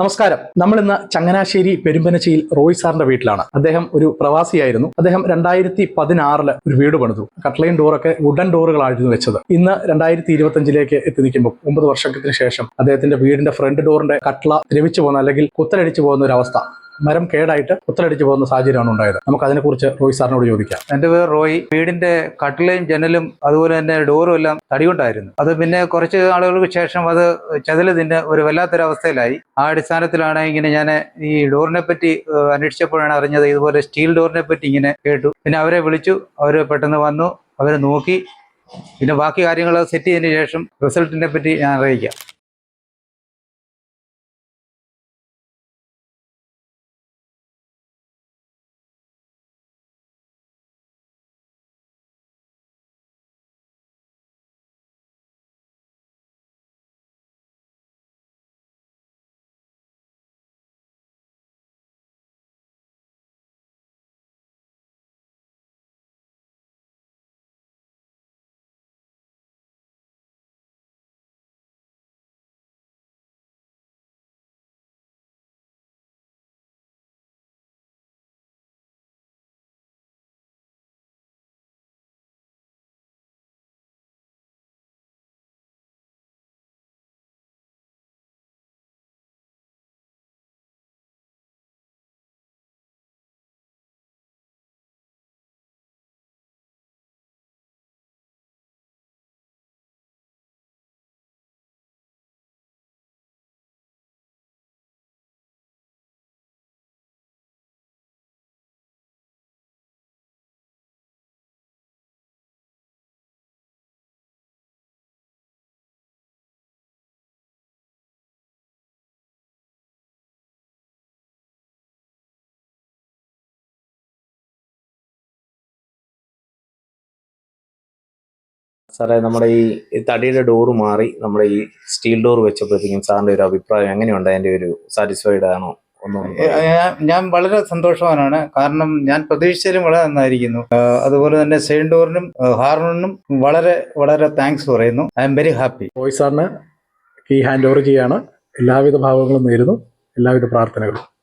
നമസ്കാരം. നമ്മൾ ഇന്ന് ചങ്ങനാശ്ശേരി പെരുമ്പനച്ചയിൽ റോയ് സാറിന്റെ വീട്ടിലാണ്. അദ്ദേഹം ഒരു പ്രവാസിയായിരുന്നു. അദ്ദേഹം രണ്ടായിരത്തി പതിനാറിൽ ഒരു വീട് പണിതു. കട്ട്ലൈൻ ഡോറൊക്കെ വുഡൻ ഡോറുകളായിരുന്നു വെച്ചത്. ഇന്ന് രണ്ടായിരത്തി ഇരുപത്തഞ്ചിലേക്ക് എത്തി നിൽക്കുമ്പോൾ ഒമ്പത് വർഷത്തിന് ശേഷം അദ്ദേഹത്തിന്റെ വീടിന്റെ ഫ്രണ്ട് ഡോറിന്റെ കട്ട്ള ദ്രവിച്ചു പോകുന്ന അല്ലെങ്കിൽ കുത്തലടിച്ചു പോകുന്ന ഒരു അവസ്ഥ. മരം കേടായിട്ട് കുത്തലടിച്ചു പോകുന്ന സാഹചര്യമാണ് ഉണ്ടായത്. നമുക്ക് അതിനെക്കുറിച്ച് റോയ് സാറിനോട് ചോദിക്കാം. എന്റെ പേര് റോയ്. വീടിന്റെ കട്ടിലയും ജനലും അതുപോലെ തന്നെ ഡോറും എല്ലാം തടികൊണ്ടായിരുന്നു. അത് പിന്നെ കുറച്ച് ആളുകൾക്ക് ശേഷം അത് ചതിൽ തിന്ന് ഒരു വല്ലാത്തൊരവസ്ഥയിലായി. ആ അടിസ്ഥാനത്തിലാണ് ഇങ്ങനെ ഞാൻ ഈ ഡോറിനെ പറ്റി അന്വേഷിച്ചപ്പോഴാണ് അറിഞ്ഞത് ഇതുപോലെ സ്റ്റീൽ ഡോറിനെ പറ്റി ഇങ്ങനെ കേട്ടു. പിന്നെ അവരെ വിളിച്ചു. അവർ പെട്ടെന്ന് വന്നു. അവരെ നോക്കി. പിന്നെ ബാക്കി കാര്യങ്ങൾ സെറ്റ് ചെയ്തതിന് ശേഷം റിസൾട്ടിനെ പറ്റി ഞാൻ അറിയിക്കാം. സാറേ നമ്മുടെ ഈ ഈ തടിയുടെ ഡോറ് മാറി നമ്മുടെ ഈ സ്റ്റീൽ ഡോർ വെച്ചപ്പോഴത്തേക്കും സാറിന്റെ ഒരു അഭിപ്രായം എങ്ങനെയുണ്ട്? അതിന്റെ ഒരു സാറ്റിസ്ഫൈഡ് ആണോ? ഞാൻ- വളരെ സന്തോഷവാനാണ്. കാരണം ഞാൻ പ്രതീക്ഷിച്ചതിലും വളരെ നന്നായിരിക്കുന്നു. അതുപോലെ തന്നെ സെയിൻ ഡോറിനും ഹാർമോണിനും വളരെ വളരെ താങ്ക്സ് പറയുന്നു. I M very happy voice സാറിന് കീ ഹാൻഡ് ഓവർ ചെയ്യാണ്. എല്ലാവിധ ഭാവങ്ങളും നേരുന്നു. എല്ലാവിധ പ്രാർത്ഥനകളും.